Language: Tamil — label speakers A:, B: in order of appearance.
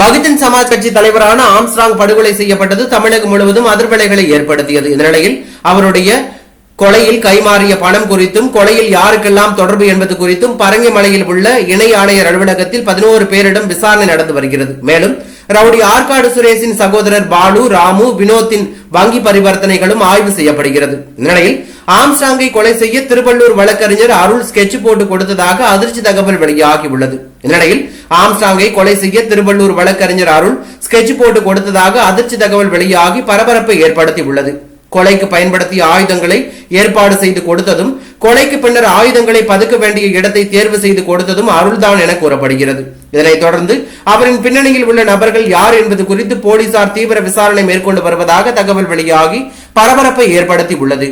A: பகுஜன் சமாஜ் கட்சி தலைவரான ஆம்ஸ்ட்ராங் படுகொலை செய்யப்பட்டது தமிழகம் முழுவதும் அதிர்வலைகளை ஏற்படுத்தியது. இந்த நிலையில் அவருடைய கொலையில் கைமாறிய பணம் குறித்தும் கொலையில் யாருக்கெல்லாம் தொடர்பு என்பது குறித்தும் பரங்கிமலையில் உள்ள இணை ஆணையர் அலுவலகத்தில் பதினோரு பேரிடம் விசாரணை நடந்து வருகிறது. மேலும் ரவுடி ஆற்காடு சுரேஷின் சகோதரர் பாலு ராமு வினோத்தின் வங்கி பரிவர்த்தனைகளும் ஆய்வு செய்யப்படுகிறது. இந்நிலையில் ஆம்ஸ்டாங்கை கொலை செய்ய திருவள்ளூர் வழக்கறிஞர் அருள் ஸ்கெட்ச் போட்டு கொடுத்ததாக அதிர்ச்சி தகவல் வெளியாகியுள்ளது. இந்நிலையில் ஆம்ஸ்டாங்கை கொலை செய்ய திருவள்ளூர் வழக்கறிஞர் அருள் ஸ்கெட்ச் போட்டு கொடுத்ததாக அதிர்ச்சி தகவல் வெளியாகி பரபரப்பை ஏற்படுத்தி உள்ளது கொலைக்கு பயன்படுத்திய ஆயுதங்களை ஏற்பாடு செய்து கொடுத்ததும் கொலைக்கு பின்னர் ஆயுதங்களை பதுக்க வேண்டிய இடத்தை தேர்வு செய்து கொடுத்ததும் அருள்தான் என கூறப்படுகிறது. இதனைத் தொடர்ந்து அவரின் பின்னணியில் உள்ள நபர்கள் யார் என்பது குறித்து போலீசார் தீவிர விசாரணை மேற்கொண்டு வருவதாக தகவல் வெளியாகி பரபரப்பை ஏற்படுத்தி உள்ளது